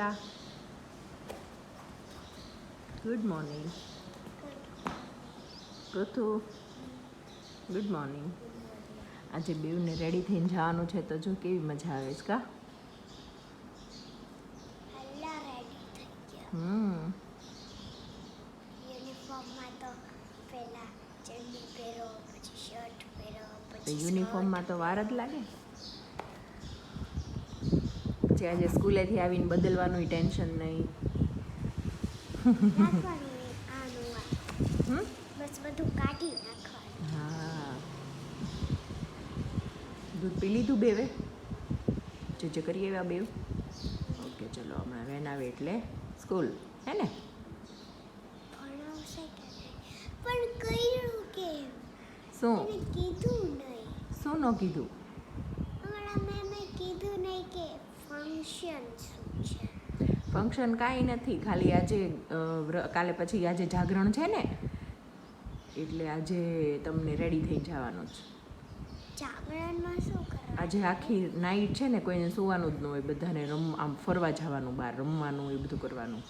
Pooja good morning Prithu good morning આજે બેવને ready થઈને જવાનું છે તો જો કેવી મજા આવે છે કા? હમ. યુનિફોર્મમાં તો વાર જ લાગે. પછી આજે સ્કૂલેથી આવીને બદલવાનું ટેન્શન નહીં. હા. દૂધ પી લીધું બેવે? જે જે કરીએ એવા બેવ. ઓકે ચલો હમણાં વેન આવે એટલે સ્કૂલ હે ને? શું? કીધું નહીં. શું ન કીધું? હમણાં મેં કીધું નહીં કે ફંક્શન શું છે ફંક્શન કાંઈ નથી. ખાલી આજે કાલે પછી આજે જાગરણ છે ને એટલે આજે તમને રેડી થઈ જવાનું છે જાગરણમાં શું કરવાનું? આજે આખી નાઈટ છે ને કોઈને સુવાનું જ ન હોય બધાને રમ આમ ફરવા જવાનું બહાર રમવાનું એ બધું કરવાનું.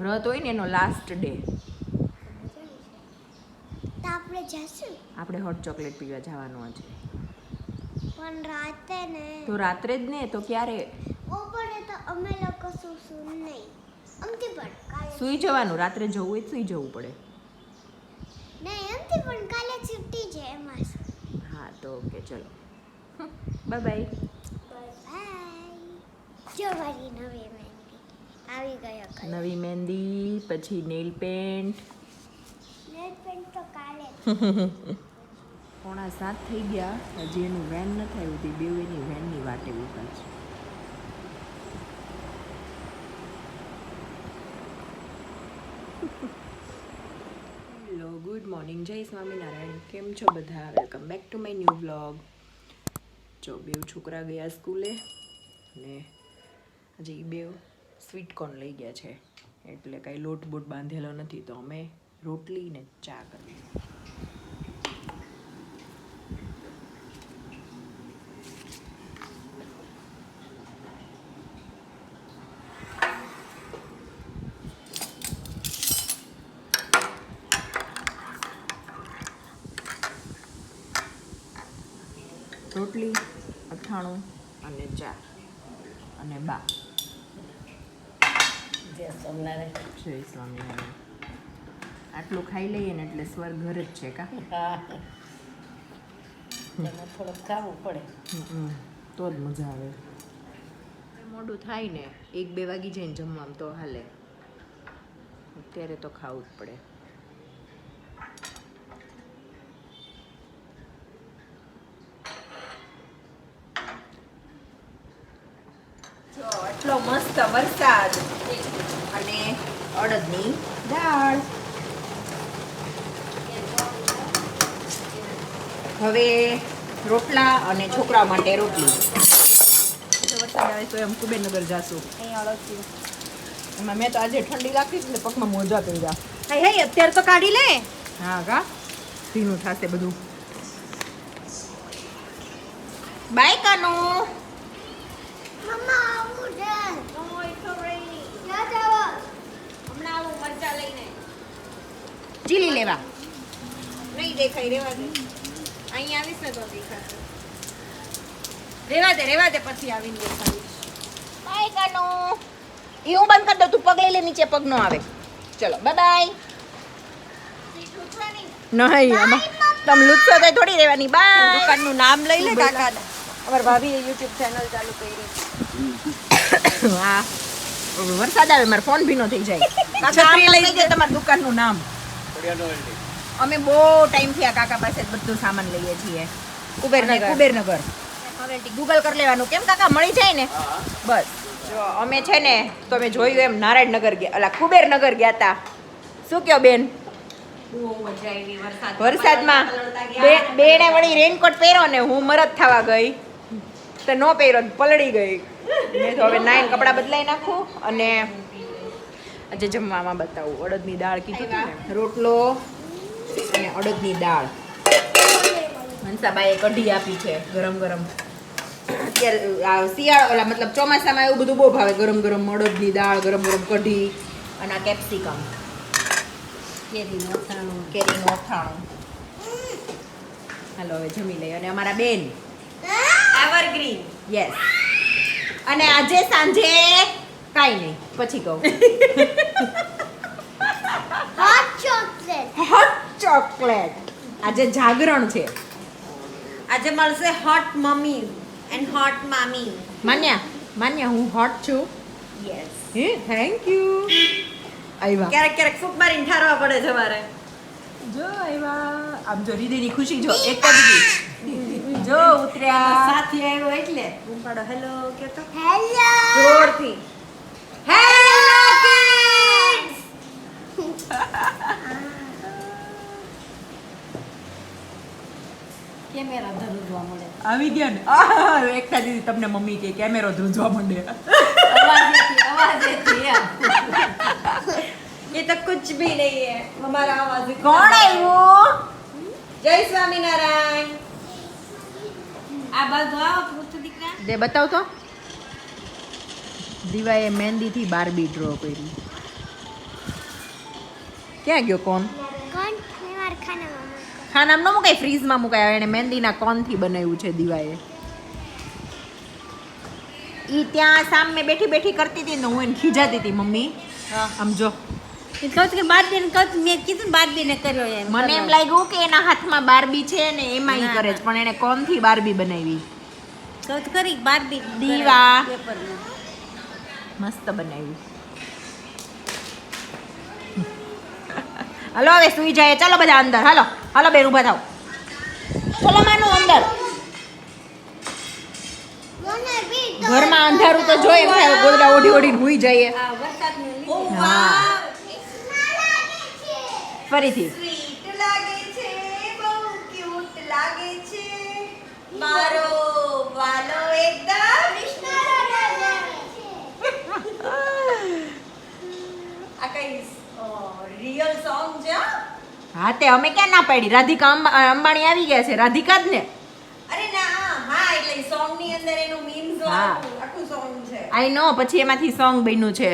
વ્રત હોય ને એનો લાસ્ટ ડે આપણે જશું? આપણે હોટ ચોકલેટ પીવા જવાનું આજે. પણ રાતે ને. તો રાત્રે જ ને? તો ક્યારે? બપોરે તો અમે લોકો શું શું નહીં. અમથી પણ કાલે સૂઈ જવાનું રાત્રે જવું હોય સૂઈ જવું પડે. નહીં અમથી પણ કાલે છુટ્ટી છે એમાં હા તો ઓકે ચલો. બાય બાય બાય જો મારી નવી મહેંદી. આવી ગયો નવી મહેંદી પછી નેલ પેન્ટ. નેલ પેન્ટ તો કાલે. પોણા સાત થઈ ગયા. હજી એનું વેન ન આવ્યું હતી બેવ એની વેનની વાટે ઊભા છે. હેલો ગુડ મોર્નિંગ જય સ્વામિનારાયણ. કેમ છો બધા? Welcome back to my new blog જો બેવ છોકરા ગયા સ્કૂલે અને હજી એ બેવ સ્વીટ કોર્ન લઈ ગયા છે. એટલે કાંઈ લોટ બોટ બાંધેલો નથી, તો અમે રોટલી ને ચા કરી રોટલી અથાણું અને ચા. અને બા જય સોમનારાયણ જય સ્વામિનારાયણ. આટલું ખાઈ લઈએ ને એટલે સ્વર ઘર જ છે કા? થોડુંક ખાવું પડે. હમ. તો જ મજા આવે. મોડું થાય ને. એક બે વાગી જઈને ને જમવામાં તો હાલે. અત્યારે તો ખાવું જ પડે. મસ્ત વરસાદ અને અડદની દાળ. હવે રોટલા અને છોકરા માટે રોટલી. વરસાદ આવે તો એમ કુબેરનગર જાશું. એમાં મેં તો આજે ઠંડી લાગતી એટલે પગમાં મોજા પહેર્યા હઈ હઈ અત્યારે તો કાઢી લે. હા કા? ભીનું થશે બધું. બાય કાનો. મમ્મા આવું છે. ક્યાં જાવ. હમણાં આવું મરચા લઈને. ચીલી લેવા. નહીં દેખાય રેવા દે. અહીં આવીશ ને તો દેખાશે. રેવા દે રેવા દે પછી આવીને દેખાડીશ. બાય કાનો. એ હું બંધ કરી દઉં તું પગ લઈ લે નીચે પગ નો આવે. ચલો બાય બાય નહીં. આમાં તમે લૂછો તો થોડી રહેવાની. બાય દુકાનનું નામ લઈ લે કાકા અમાર ભાભીએ યુટ્યુબ ચેનલ ચાલુ કરી. વાહ. વરસાદ આવે મારો ફોન ભીનો થઈ જાય. કાકા છત્રી લઈ જાય. તમારા દુકાનનું નામ. અમે બહુ ટાઈમ થયા કાકા પાસે બધું સામાન લઈએ છીએ. કુબેરનગર. કુબેરનગર. ગૂગલ કરી લેવાનું. કેમ કાકા મળી જાય ને? બસ. જો અમે છે ને તો અમે જોયું એમ નારાયણનગર ગયા અલા કુબેરનગર ગયા હતા શું કહો બેન? વરસાદમાં બે બેને વળી રેનકોટ પહેરો ને હું મરદ થવા ગઈ. તો નો પહેર્યો પલળી ગઈ. મેં તો હવે નાઈન કપડાં બદલાઈ નાખું અને આજે જમવામાં બતાવું. અડદની દાળ કીધું રોટલો અને અડદની દાળ. હંસાબાએ કઢી આપી છે ગરમ ગરમ. અત્યારે આ શિયાળો ઓલા મતલબ ચોમાસામાં એવું બધું બહુ ભાવે ગરમ ગરમ અડદની દાળ ગરમ ગરમ કઢી અને આ કેપ્સિકમ. કેરીનું અથાણું. કેરીનું અથાણું. હાલો હવે જમી લઈએ. અને અમારા બેન એવરગ્રીન યસ અને આજે સાંજે કાઈ નહીં. પછી કહું. હોટ ચોકલેટ હોટ ચોકલેટ આજે જાગરણ છે. આજે મળશે હોટ મમ્મી એન્ડ હોટ મામી માન્યા? માન્યા હું હોટ છું. યસ હે થેન્ક યુ આવ્યા ક્યારેક ક્યારેક ફૂક મારીને ઠારવા પડે છે મારે. જો આવ્યા આમ જો હૃદયની ખુશી જો એક જ જો ઉતર્યા સાથી આવ્યો એટલે બૂમ પાડો હેલો કે તો હેલો જોરથી હેલો કિડ્સ કેમેરા ધરુજવા મળે આવી ગયા ને આહ, એકતા દીદી તમને મમ્મી કે કેમેરો ધ્રુજવા માંડે અવાજેથી અવાજેથી એમ. ये तो कुछ भी नहीं है हमारा आवाज इतना કોણ है। આવ્યું જય સ્વામિનારાયણ આ બાજુ આવો પુત્ર દીકરા. દે બતાવ તો. દીવાએ મહેંદીથી બારબી ડ્રો કરી. ક્યાં ગયો કોન કોણ? મેં મારા ખાનામાં ન મુકાય ફ્રીઝમાં મુકાય. એણે મહેંદીના કોનથી બનાવ્યું છે દીવાએ? ઈ ત્યાં સામે બેઠી બેઠી કરતી હતી ને હું એને ખીજાતી હતી મમ્મી. આમ જો. એ કહું કે બાર કહું મેં કીધું ને કર્યો એમ મને એમ લાગ્યું કે એના હાથમાં બારબી છે ને એમાં ઈ કરે છે પણ એને કોનથી બારબી બનાવી? કહું છું ખરી દીવા. મસ્ત બનાવી. હાલો હવે સુઈ જાય. ચાલો બધા અંદર. હાલો હાલો બેન ઊભા થાવ ચલો માનું અંદર. ઘરમાં અંધારું તો જોઈએ ગોદડા ઓઢી ઓઢી હુઈ જઈએ. હા. ફરીથી. સ્વીટ લાગે છે બહુ ક્યુટ લાગે છે. મારો વાલો એકદમ કૃષ્ણ લાગે છે. આ કઈ રિયલ સોંગ છે? હા તે અમે ક્યાં ના પાડી? રાધિકા અંબાણી આવી ગયા છે. રાધિકા જ ને? અરે ના હા એટલે સોંગની અંદર એનું મીમ્સ હા. આખું સોંગ છે. આઈ નો પછી એમાંથી સોંગ બન્યું છે.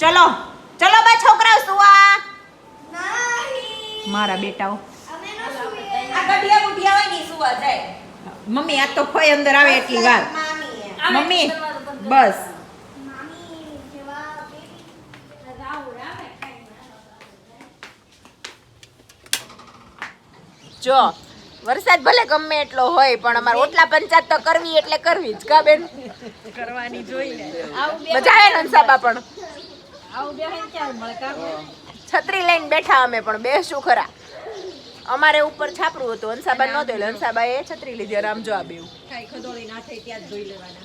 ચલો ચલો બા છોકરાઓ સુવા! મારા બેટાઓ. અમે નો સુઈએ આ ગઢિયા બુઢિયા હોય ને ઈ સુવા જાય. મમ્મી આ તો ફઈ અંદર આવે એટલી વાર. મમ્મી બસ. જો વરસાદ ભલે ગમે એટલો હોય પણ અમારે ઓટલા પંચાયત તો કરવી એટલે કરવી જ કા બેન? કરવાની જોઈએ મજા આવે ને હંસાબા પણ. આવું બે છત્રી લઈને બેઠા અમે પણ બેસું ખરા અમારે ઉપર છાપરું હતું હંસાબા ન એટલે હંસાબા એ છત્રી લીધી અને આમ જો આ બેવું ના ત્યાં ધોઈ લેવાના.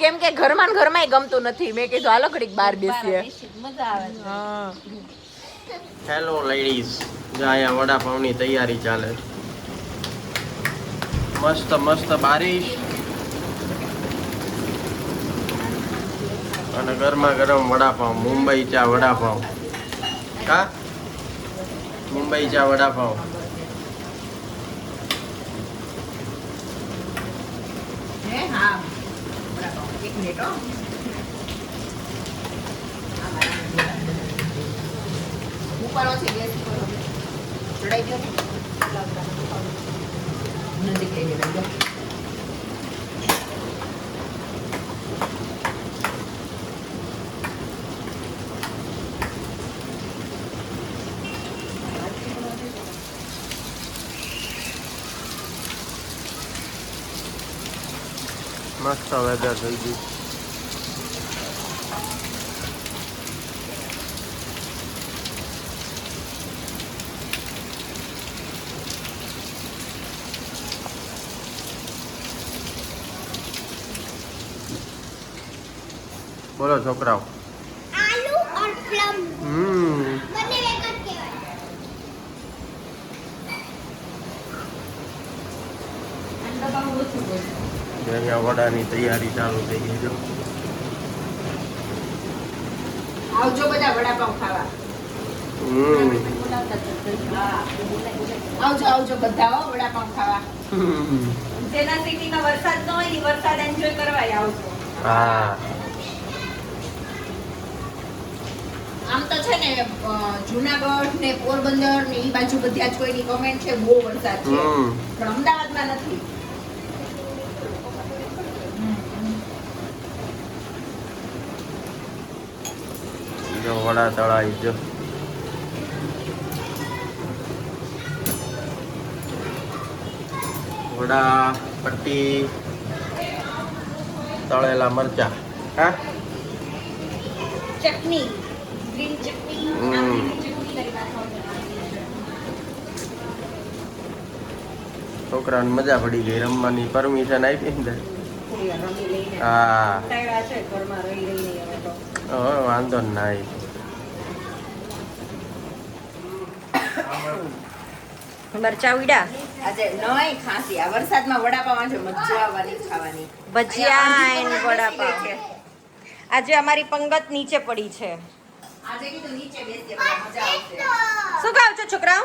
કેમ કે ઘરમાં ને ઘરમાં ગમતું નથી. મેં કીધું હાલો ઘડીક બહાર બેસીએ. મજા આવે હેલો લેડીઝ જો અહીંયા વડાપાવની તૈયારી ચાલે મસ્ત મસ્ત બારીશ. અને ગરમા ગરમ વડાપાવ મુંબઈ ચા વડાપાવ. કા? મુંબઈ ચા વડાપાવ. નજીક લઈ બરાબર એક મિનિટ હો ઉપાડો છે ગેસ ઉપર ચડાઈ ગયો ને નજીક લઈ લેવાય જો. મસ્ત વેધર થઈ ગયું બોલો છોકરાઓ આલુ और પ્લમ હમ બંને એક જ કહેવાય અહીંયા વડાની તૈયારી ચાલુ થઈ ગઈ જો. આવજો બધા વડાપાઉં ખાવા. આવજો આવજો બધા વડાપાઉં ખાવા. જેના સિટીમાં વરસાદ ન હોય વરસાદ એન્જોય કરવા આવજો. હા. આમ તો છે ને જુનાગઢ ને પોરબંદર ને ઈ બાજુ બધી આજ કોઈની કમેન્ટ છે બહુ વરસાદ છે. પણ પણ અમદાવાદમાં નથી જો વડા તળાઈ જો વડા પટ્ટી તળેલા મરચા હા? ચટણી ગ્રીન ચટણી. છોકરાને મજા પડી ગઈ રમવાની પરમિશન આપી ને. હા. વાંધો ના ઘરમાં રહી રહીને હવે તો હવે વાંધો નહીં મરચા ઉડા આજે નઈ ખાંસી. આ વરસાદમાં વડાપાવ આજે મજા આવવાની ખાવાની. ભજીયા એન્ડ વડાપાવ. છે. આજે અમારી પંગત નીચે પડી છે. આજે કીધું નીચે બેસીએ મજા આવશે. શું ખાવ છો છોકરાઓ?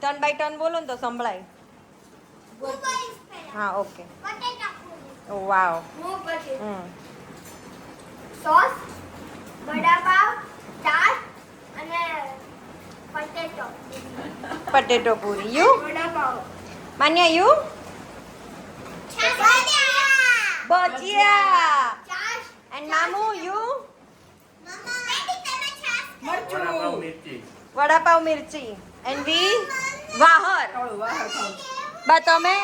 ટર્ન બાય ટર્ન બોલો ને તો સંભળાય. હા okay. Wow. Hmm. Sauce vada pav અને પટેટો પટેટો પૂરી. યુ માન્ય યુ ભજીયા એન્ડ મામુ યુ મરચું. વડાપાવ મિર્ચી. એન્ડ વી વાહર. બા તમે.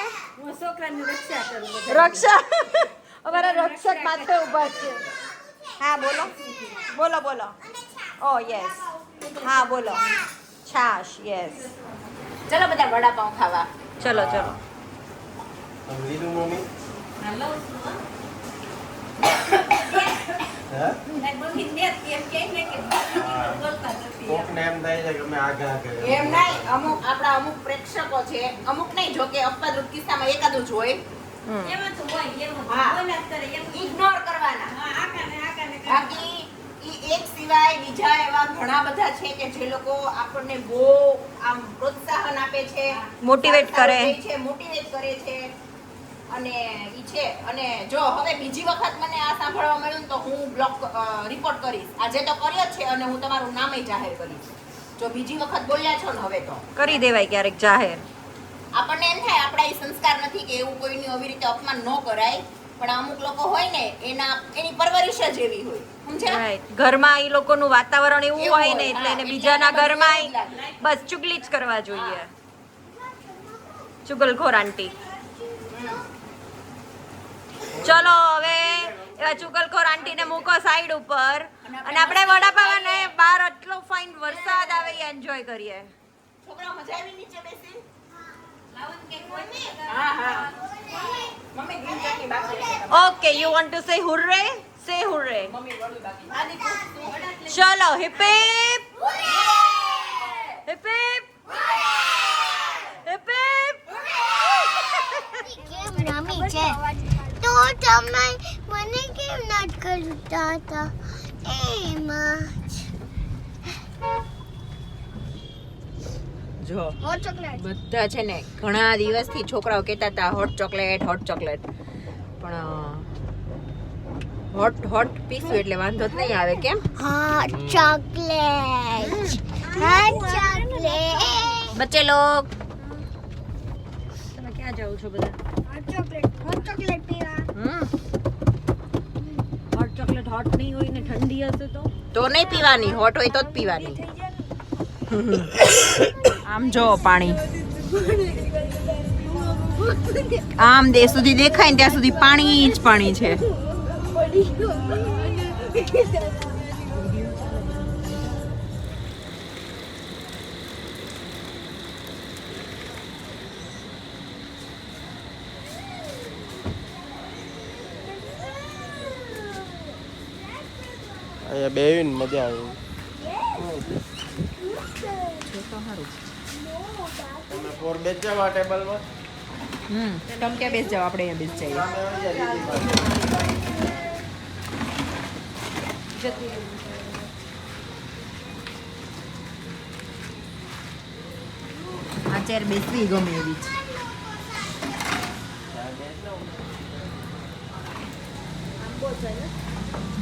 રક્ષા અમારા રક્ષક માથે ઊભા છે. હા બોલો. બોલો બોલો. ઓ યસ હા બોલો. છાશ યસ ચલો બધા વડાપાઉં ખાવા. ચલો ચલો. એમ થાય છે કે અમે આગળ આગળ એમ નહીં અમુક આપણા અમુક પ્રેક્ષકો છે. અમુક નહીં જો કે અપવાદરૂપ કિસ્સામાં એકાદું જ હોય. ઇગ્નોર કરવાના. બાકી એક સિવાય બીજા એવા ઘણા બધા છે કે જે લોકો આપણને બહુ આમ પ્રોત્સાહન આપે છે મોટિવેટ કરે. છે મોટિવેટ કરે છે. અને ઈ છે. અને જો હવે બીજી વખત મને આ સાંભળવા મળ્યું તો હું બ્લોક રિપોર્ટ કરીશ. આજે તો કર્યો જ છે અને હું તમારું નામે જાહેર કરીશ. જો બીજી વખત બોલ્યા છો ને હવે તો. કરી દેવાય ક્યારેક જાહેર. આપણને એમ થાય આપણા એ સંસ્કાર નથી કે એવું કોઈની આવી રીતે અપમાન ન કરાય. પણ અમુક લોકો હોય ને એના એની પરવરિશ જ એવી હોય. સમજ્યા? ઘરમાં એ લોકોનું વાતાવરણ એવું હોય ને એટલે એને બીજાના ઘરમાં. બસ ચુગલી જ કરવા જોઈએ. ચુગલખોર આંટી. ચલો હવે એવા ચુગલખોર આંટીને મૂકો સાઈડ ઉપર. અને આપણે વડાપાવ અને બહાર આટલો ફાઇન વરસાદ આવે એ એન્જોય કરીએ. છોકરા મજા આવી નીચે બેસી? લાવો કે મમ્મી હા. ચટણી બાકી છે. Okay you want to say હુર્રે સે હુર્રે મમ્મી વડું બાકી આ દીકરો ચલો hip hip hip hip hip hip કેમ રમી છે તો તમે મને કેમ નટ કરતા હતા એમાં જો હોટ ચોકલેટ બધા છે ને ઘણા દિવસથી છોકરાઓ કહેતા હતા હોટ ચોકલેટ હોટ ચોકલેટ પણ હોટ હોટ પીસું એટલે વાંધો જ નહીં આવે કેમ? હોટ ચોકલેટ હોટ ચોકલેટ બચ્ચે લોક તમે ક્યાં જાઓ છો બધા? હોટ ચોકલેટ હોટ ચોકલેટ પીવા. હમ. હોટ ચોકલેટ હોટ નહીં હોય ને ઠંડી હશે તો? તો નહીં પીવાની હોટ હોય તો જ પીવાની. આમ જો પાણી. આમ દે સુધી દેખાય ને ત્યાં સુધી પાણી જ પાણી છે. અહીંયા બેહીને મજા આવી. ફોર બેચ જાવ આ ટેબલમાં હમ તમે ક્યાં બેસ જાઓ? આપણે અહીંયા બેસ જઈએ. આ ચેર બેસવી ગમે એવી છે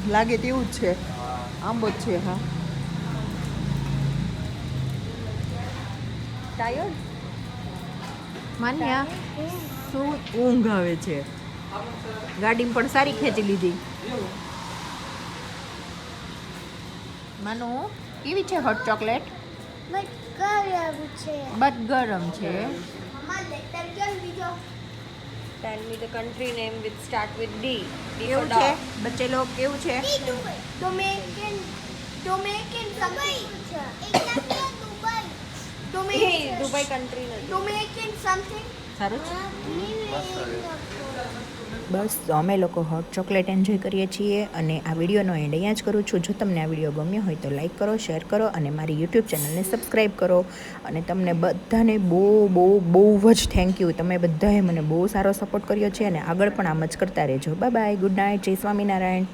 લાગે તેવું જ છે. આંબો જ છે હા. ટાયર્ડ માન્યા? શું ઊંઘ આવે છે? ગાડી પણ સારી ખેંચી લીધી. માનો કેવી છે હોટ ચોકલેટ બટ કયું છે. બટ ગરમ છે Tell me the country name which start with D. D for કેવું છે? dog. બચ્ચે લોક કેવું છે? ડોમેકન ડોમેકન દુબઈ એકદમ ડોમેકન Dubai country નથી. બસ અમે લોકો હોટ ચોકલેટ એન્જોય કરીએ છીએ અને આ વિડીયોનો એન્ડ અહીંયા જ કરું છું. જો તમને આ વીડિયો ગમ્યો હોય તો લાઈક કરો શેર કરો અને મારી યુટ્યુબ ચેનલને સબસ્ક્રાઈબ કરો. અને તમને બધાને બહુ બહુ બહુ જ થેન્ક યુ તમે બધાએ મને બહુ સારો સપોર્ટ કર્યો છે અને આગળ પણ આમ જ કરતા રહેજો. બાય બાય ગુડ નાઇટ જય સ્વામિનારાયણ.